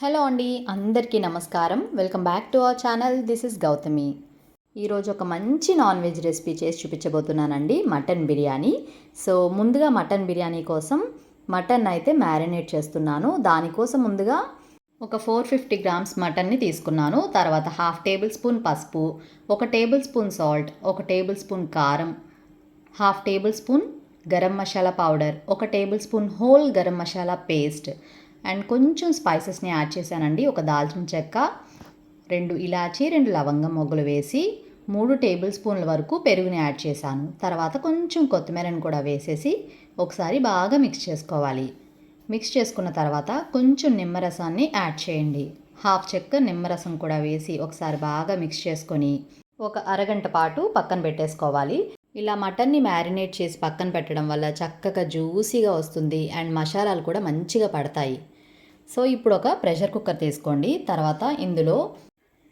Hello అండి అందరికీ నమస్కారం. Welcome back to our channel. This is Gautami. ఈరోజు ఒక మంచి నాన్ వెజ్ రెసిపీ చేసి చూపించబోతున్నానండి మటన్ బిర్యానీ. సో ముందుగా మటన్ బిర్యానీ కోసం మటన్ అయితే మ్యారినేట్ చేస్తున్నాను. దానికోసం ముందుగా ఒక ఫోర్ ఫిఫ్టీ గ్రామ్స్ మటన్ని తీసుకున్నాను. తర్వాత హాఫ్ టేబుల్ స్పూన్ పసుపు ఒక టేబుల్ స్పూన్ సాల్ట్ ఒక టేబుల్ స్పూన్ కారం half tablespoon garam masala powder ఒక tablespoon whole garam masala paste and కొంచెం స్పైసెస్ని యాడ్ చేశానండి. ఒక దాల్చిన చెక్క రెండు ఇలాచి రెండు లవంగం మొగ్గలు వేసి మూడు టేబుల్ స్పూన్ల వరకు పెరుగుని యాడ్ చేశాను. తర్వాత కొంచెం కొత్తిమీరని కూడా వేసేసి ఒకసారి బాగా మిక్స్ చేసుకోవాలి. మిక్స్ చేసుకున్న తర్వాత కొంచెం నిమ్మరసాన్ని యాడ్ చేయండి. హాఫ్ చెక్క నిమ్మరసం కూడా వేసి ఒకసారి బాగా మిక్స్ చేసుకొని ఒక అరగంట పాటు పక్కన పెట్టేసుకోవాలి. ఇలా మటన్ని మ్యారినేట్ చేసి పక్కన పెట్టడం వల్ల చక్కగా జ్యూసీగా వస్తుంది అండ్ మసాలాలు కూడా మంచిగా పడతాయి. సో ఇప్పుడు ఒక ప్రెషర్ కుక్కర్ తీసుకోండి. తర్వాత ఇందులో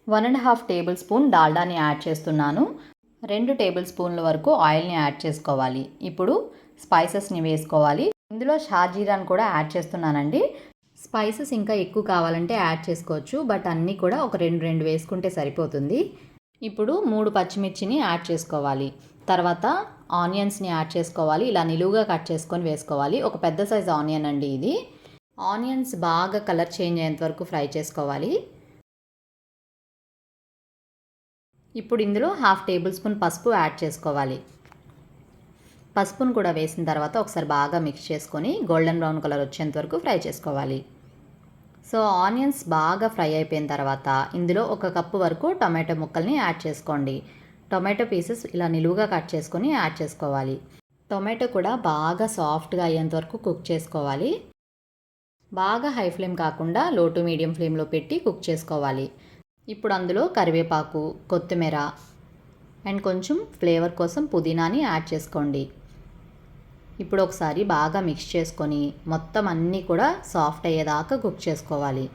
one and half tablespoon డాల్డాని యాడ్ చేస్తున్నాను. రెండు టేబుల్ స్పూన్ల వరకు ఆయిల్ని యాడ్ చేసుకోవాలి. ఇప్పుడు స్పైసెస్ని వేసుకోవాలి. ఇందులో షాజీరాని కూడా యాడ్ చేస్తున్నానండి. స్పైసెస్ ఇంకా ఎక్కువ కావాలంటే యాడ్ చేసుకోవచ్చు. బట్ అన్నీ కూడా ఒక రెండు రెండు వేసుకుంటే సరిపోతుంది. ఇప్పుడు మూడు పచ్చిమిర్చిని యాడ్ చేసుకోవాలి. తర్వాత ఆనియన్స్ని యాడ్ చేసుకోవాలి. ఇలా నిలువుగా కట్ చేసుకొని వేసుకోవాలి. ఒక పెద్ద సైజ్ ఆనియన్ అండి ఇది. ఆనియన్స్ బాగా కలర్ చేంజ్ అయ్యేంత వరకు ఫ్రై చేసుకోవాలి. ఇప్పుడు ఇందులో హాఫ్ టేబుల్ స్పూన్ పసుపు యాడ్ చేసుకోవాలి. పసుపును కూడా వేసిన తర్వాత ఒకసారి బాగా మిక్స్ చేసుకొని గోల్డెన్ బ్రౌన్ కలర్ వచ్చేంత వరకు ఫ్రై చేసుకోవాలి. సో ఆనియన్స్ బాగా ఫ్రై అయిపోయిన తర్వాత ఇందులో ఒక కప్పు వరకు టొమాటో ముక్కల్ని యాడ్ చేసుకోండి. టొమాటో పీసెస్ ఇలా నిలువుగా కట్ చేసుకొని యాడ్ చేసుకోవాలి. టొమాటో కూడా బాగా సాఫ్ట్గా అయ్యేంత వరకు కుక్ చేసుకోవాలి. బాగా హై ఫ్లేమ్ కాకుండా లో టు మీడియం ఫ్లేమ్లో పెట్టి కుక్ చేసుకోవాలి. ఇప్పుడు అందులో కరివేపాకు కొత్తిమీర అండ్ కొంచెం ఫ్లేవర్ కోసం పుదీనాని యాడ్ చేసుకోండి. ఇప్పుడు ఒకసారి బాగా మిక్స్ చేసుకొని మొత్తం అన్నీ కూడా సాఫ్ట్ అయ్యేదాకా కుక్ చేసుకోవాలి.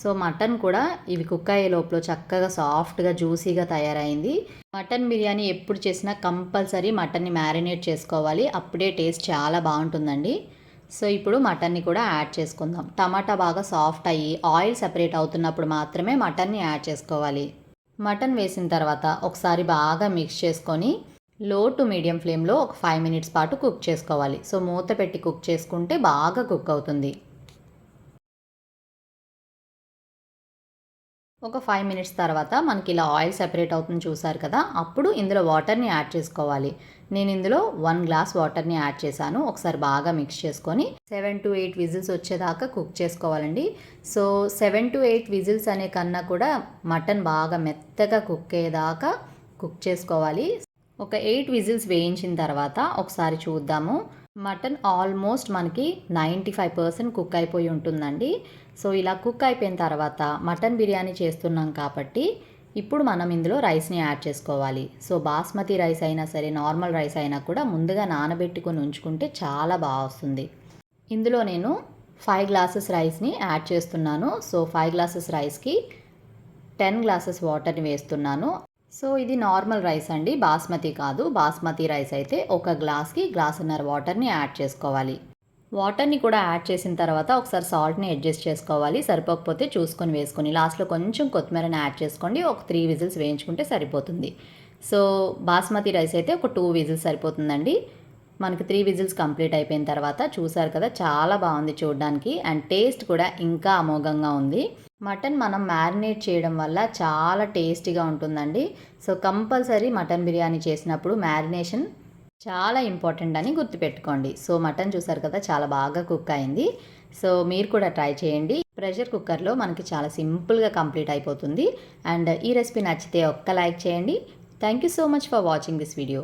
సో మటన్ కూడా ఇవి కుక్ అయ్యే లోపల చక్కగా సాఫ్ట్గా జ్యూసీగా తయారైంది. మటన్ బిర్యానీ ఎప్పుడు చేసినా కంపల్సరీ మటన్ని మ్యారినేట్ చేసుకోవాలి. అప్పుడే టేస్ట్ చాలా బాగుంటుందండి. సో ఇప్పుడు మటన్ని కూడా యాడ్ చేసుకుందాం. టమాటా బాగా సాఫ్ట్ అయ్యి ఆయిల్ సెపరేట్ అవుతున్నప్పుడు మాత్రమే మటన్ని యాడ్ చేసుకోవాలి. మటన్ వేసిన తర్వాత ఒకసారి బాగా మిక్స్ చేసుకొని లో టు మీడియం ఫ్లేమ్లో ఒక ఫైవ్ మినిట్స్ పాటు కుక్ చేసుకోవాలి. సో మూత పెట్టి కుక్ చేసుకుంటే బాగా కుక్ అవుతుంది. ఒక ఫైవ్ మినిట్స్ తర్వాత మనకి ఇలా ఆయిల్ సెపరేట్ అవుతుంది చూసారు కదా అప్పుడు ఇందులో వాటర్ని యాడ్ చేసుకోవాలి. నేను ఇందులో వన్ గ్లాస్ వాటర్ని యాడ్ చేశాను. ఒకసారి బాగా మిక్స్ చేసుకొని సెవెన్ టు ఎయిట్ విజిల్స్ వచ్చేదాకా కుక్ చేసుకోవాలండి. So seven to eight whistles అనే కన్నా కూడా మటన్ బాగా మెత్తగా కుక్ అయ్యేదాకా కుక్ చేసుకోవాలి. ఒక ఎయిట్ విజిల్స్ వేయించిన తర్వాత ఒకసారి చూద్దాము. మటన్ ఆల్మోస్ట్ మనకి నైంటీ ఫైవ్ పర్సెంట్ కుక్ అయిపోయి ఉంటుందండి. సో ఇలా కుక్ అయిపోయిన తర్వాత మటన్ బిర్యానీ చేస్తున్నాం కాబట్టి ఇప్పుడు మనం ఇందులో రైస్ని యాడ్ చేసుకోవాలి. సో బాస్మతి రైస్ అయినా సరే నార్మల్ రైస్ అయినా కూడా ముందుగా నానబెట్టుకొని ఉంచుకుంటే చాలా బాగా వస్తుంది. ఇందులో నేను ఫైవ్ గ్లాసెస్ రైస్ని యాడ్ చేస్తున్నాను. సో ఫైవ్ గ్లాసెస్ రైస్కి టెన్ గ్లాసెస్ వాటర్ని వేస్తున్నాను. సో ఇది నార్మల్ రైస్ అండి బాస్మతి కాదు. బాస్మతి రైస్ అయితే ఒక గ్లాస్కి గ్లాసున్నర వాటర్ని యాడ్ చేసుకోవాలి. వాటర్ని కూడా యాడ్ చేసిన తర్వాత ఒకసారి సాల్ట్ని అడ్జస్ట్ చేసుకోవాలి. సరిపోకపోతే చూసుకొని వేసుకొని లాస్ట్లో కొంచెం కొత్తిమీరని యాడ్ చేసుకోండి. ఒక త్రీ విజిల్స్ వేయించుకుంటే సరిపోతుంది. సో బాస్మతి రైస్ అయితే ఒక టూ విజిల్స్ సరిపోతుందండి. మనకి త్రీ విజిల్స్ కంప్లీట్ అయిపోయిన తర్వాత చూసారు కదా చాలా బాగుంది చూడడానికి. అండ్ టేస్ట్ కూడా ఇంకా అమోఘంగా ఉంది. మటన్ మనం మ్యారినేట్ చేయడం వల్ల చాలా టేస్టీగా ఉంటుందండి. సో కంపల్సరీ మటన్ బిర్యానీ చేసినప్పుడు మ్యారినేషన్ చాలా ఇంపార్టెంట్ అని గుర్తుపెట్టుకోండి. సో మటన్ చూసారు కదా చాలా బాగా కుక్ అయింది. సో మీరు కూడా ట్రై చేయండి. ప్రెషర్ కుక్కర్లో మనకి చాలా సింపుల్గా కంప్లీట్ అయిపోతుంది. అండ్ ఈ రెసిపీ నచ్చితే ఒక్క లైక్ చేయండి. Thank you so much for watching this video